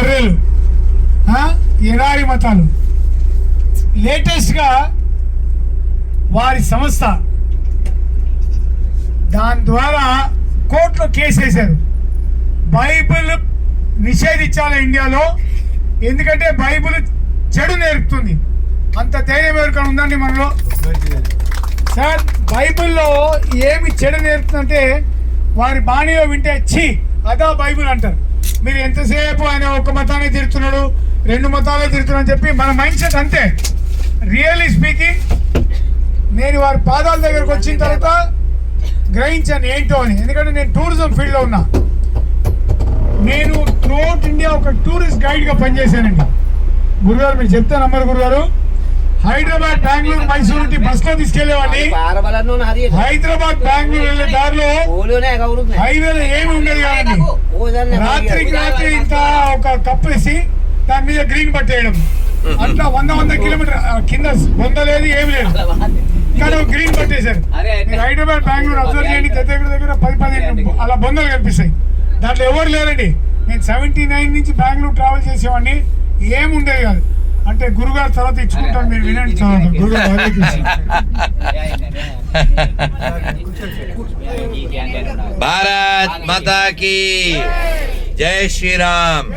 బర్రెలు ఎడారి మతాలు. లేటెస్ట్గా వారి సంస్థ దాని ద్వారా కోర్టులో కేసు వేశారు. బైబిల్ నిషేధించాలి ఇండియాలో ఎందుకంటే బైబిల్ చెడు నేర్పుతుంది. అంత ధైర్యం ఎవరికైనా ఉందండి మనలో? సార్ బైబిల్లో ఏమి చెడు నేర్పుతుందంటే వారి బాణిలో వింటే ఛీ అదా బైబిల్ అంటారు. మీరు ఎంతసేపు ఆయన ఒక మతాన్ని తిడుతున్నాడు రెండు మతాలే తిడుతున్నాడు అని చెప్పి మన మైండ్ సెట్ అంతే. రియల్లీ స్పీకింగ్ నేను వారి పాదాల దగ్గరకు వచ్చిన తర్వాత గ్రహించాను ఏంటో అని. ఎందుకంటే నేను టూరిజం ఫీల్డ్లో ఉన్నా. నేను త్రూఅవుట్ ఇండియా ఒక టూరిస్ట్ గైడ్గా పనిచేశానండి. గురుగారు మీరు చెప్తే నమ్మరు గురుగారు. హైదరాబాద్ బెంగళూరు మైసూరు బస్లో తీసుకెళ్ళేవాడిని. హైదరాబాద్ బెంగళూరు వెళ్ళే దారిలో హైవేలో ఏమి రాత్రికి రాత్రి ఇంత ఒక కప్పు వేసి దాని మీద గ్రీన్ పట్టేయడం అట్లా వంద వంద కిలోమీటర్ కింద బొంద లేదు ఏమి లేదు. కానీ గ్రీన్ పట్టేశారు హైదరాబాద్ బెంగళూరు అబ్జర్వ్ చేయండి దగ్గర దగ్గర పది పదిహేను అలా బొందలు కనిపిస్తాయి. దాంట్లో ఎవరు లేరండి. నేను సెవెంటీ నైన్ నుంచి బెంగళూరు ట్రావెల్ చేసేవాడిని. ఏమి ఉండేది కాదు. అంటే గురుగారు తర్వాత ఇచ్చుకుంటాను మీరు వినండి గురుగారు. భారత్ మాతాకి. జై శ్రీరామ్.